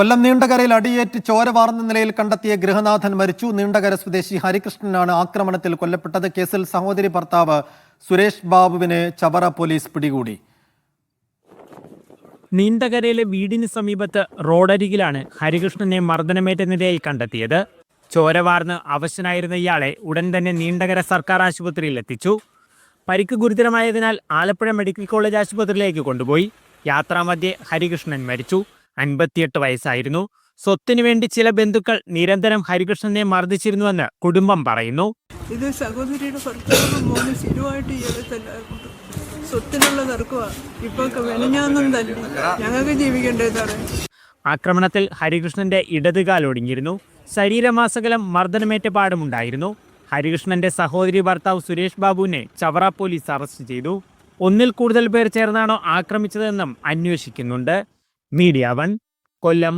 കൊല്ലം നീണ്ടകരയിൽ അടിയേറ്റ് ചോര വാർന്ന നിലയിൽ കണ്ടെത്തിയ ഗൃഹനാഥൻ മരിച്ചു. നീണ്ടകര സ്വദേശി ഹരികൃഷ്ണനാണ് ആക്രമണത്തിൽ കൊല്ലപ്പെട്ടത്. കേസിൽ സഹോദരി ഭർത്താവ് സുരേഷ് ബാബുവിനെ ചവറ പോലീസ് പിടികൂടി. നീണ്ടകരയിലെ വീടിന് സമീപത്ത് റോഡരികിലാണ് ഹരികൃഷ്ണനെ മർദ്ദനമേറ്റ നിലയിൽ കണ്ടെത്തിയത് ചോരവാർന്ന് അവശനായിരുന്ന ഇയാളെ ഉടൻ തന്നെ നീണ്ടകര സർക്കാർ ആശുപത്രിയിൽ എത്തിച്ചു. പരിക്ക് ഗുരുതരമായതിനാൽ ആലപ്പുഴ മെഡിക്കൽ കോളേജ് ആശുപത്രിയിലേക്ക് കൊണ്ടുപോയി. യാത്രാമധ്യേ ഹരികൃഷ്ണൻ മരിച്ചു. അൻപത്തിയെട്ട് വയസ്സായിരുന്നു. സ്വത്തിനു വേണ്ടി ചില ബന്ധുക്കൾ നിരന്തരം ഹരികൃഷ്ണനെ മർദ്ദിച്ചിരുന്നുവെന്ന് കുടുംബം പറയുന്നു. ഇത് സഹോദരിയുടെ ഭർത്താവ് മോന് സ്ഥിരമായിട്ട് സ്വത്തിനുള്ള തർക്കമാണ് ഇപ്പൊ ഞങ്ങൾക്ക് ജീവിക്കണ്ടേ ആക്രമണത്തിൽ ഹരികൃഷ്ണന്റെ ഇടതുകാൽ ഒടിഞ്ഞിരുന്നു. ശരീരമാസകലം മർദ്ദനമേറ്റ പാടുമുണ്ടായിരുന്നു. ഹരികൃഷ്ണന്റെ സഹോദരി ഭർത്താവ് സുരേഷ് ബാബുവിനെ ചവറ പോലീസ് അറസ്റ്റ് ചെയ്തു. ഒന്നിൽ കൂടുതൽ പേർ ചേർന്നാണോ ആക്രമിച്ചതെന്നും അന്വേഷിക്കുന്നുണ്ട്. മീഡിയ വൺ കൊല്ലം